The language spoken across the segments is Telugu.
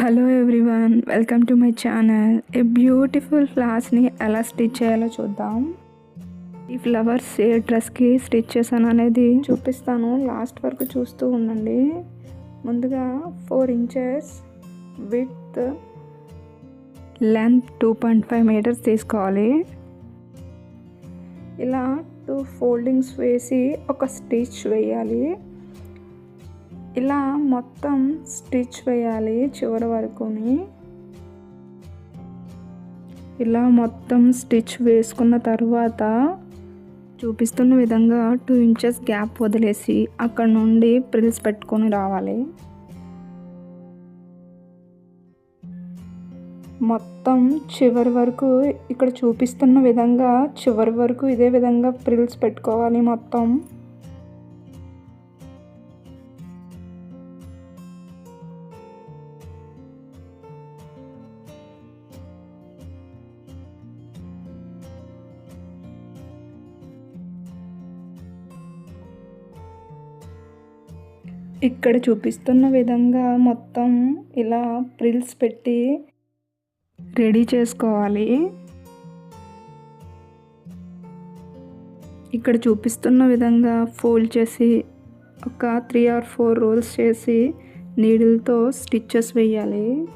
Hello everyone welcome to my channel a beautiful ఫ్లవర్స్ని ఎలా స్టిచ్ చేయాలో చూద్దాం. ఈ ఫ్లవర్స్ ఏ డ్రెస్కి స్టిచ్ చేశాను అనేది చూపిస్తాను. లాస్ట్ వరకు చూస్తూ ఉండండి. ముందుగా four inches with length two point five metres తీసుకోవాలి. ఇలా టూ ఫోల్డింగ్స్ వేసి ఒక స్టిచ్ వేయాలి. ఇలా మొత్తం స్టిచ్ వేయాలి చివరి వరకుని. ఇలా మొత్తం స్టిచ్ వేసుకున్న తర్వాత చూపిస్తున్న విధంగా టూ ఇంచెస్ గ్యాప్ వదిలేసి అక్కడ నుండి ప్రిల్స్ పెట్టుకొని రావాలి. మొత్తం చివరి వరకు ఇక్కడ చూపిస్తున్న విధంగా చివరి వరకు ఇదే విధంగా ప్రిల్స్ పెట్టుకోవాలి మొత్తం. ఇక్కడ చూపిస్తున్న విధంగా మొత్తం ఇలా ప్రిల్స్ పెట్టి రెడీ చేసుకోవాలి. ఇక్కడ చూపిస్తున్న విధంగా ఫోల్డ్ చేసి ఒక త్రీ ఆర్ ఫోర్ రోల్స్ చేసి నీడిల్తో స్టిచ్చెస్ వేయాలి.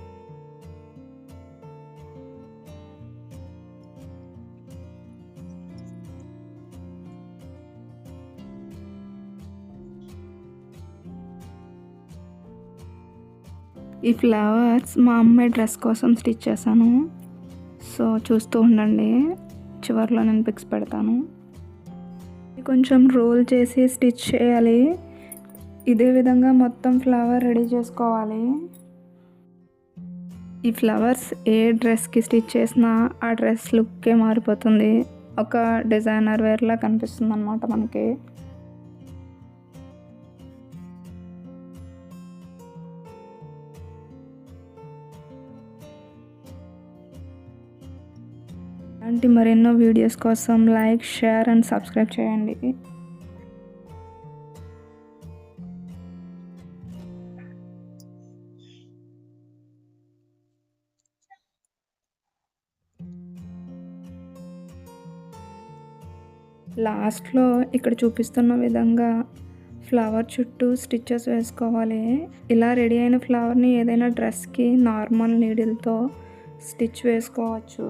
ఈ ఫ్లవర్స్ మా అమ్మాయి డ్రెస్ కోసం స్టిచ్ చేశాను. సో చూస్తూ ఉండండి. చివరిలో నేను పిక్స్ పెడతాను. కొంచెం రోల్ చేసి స్టిచ్ చేయాలి. ఇదే విధంగా మొత్తం ఫ్లవర్ రెడీ చేసుకోవాలి. ఈ ఫ్లవర్స్ ఏ డ్రెస్కి స్టిచ్ చేసినా ఆ డ్రెస్ లుక్కే మారిపోతుంది. ఒక డిజైనర్ వేర్లా కనిపిస్తుంది అనమాట మనకి. ఇలాంటి మరెన్నో వీడియోస్ కోసం లైక్ షేర్ అండ్ సబ్స్క్రైబ్ చేయండి. లాస్ట్లో ఇక్కడ చూపిస్తున్న విధంగా ఫ్లవర్ చుట్టూ స్టిచ్చెస్ వేసుకోవాలి. ఇలా రెడీ అయిన ఫ్లవర్ని ఏదైనా డ్రెస్కి నార్మల్ నీడిల్తో స్టిచ్ వేసుకోవచ్చు.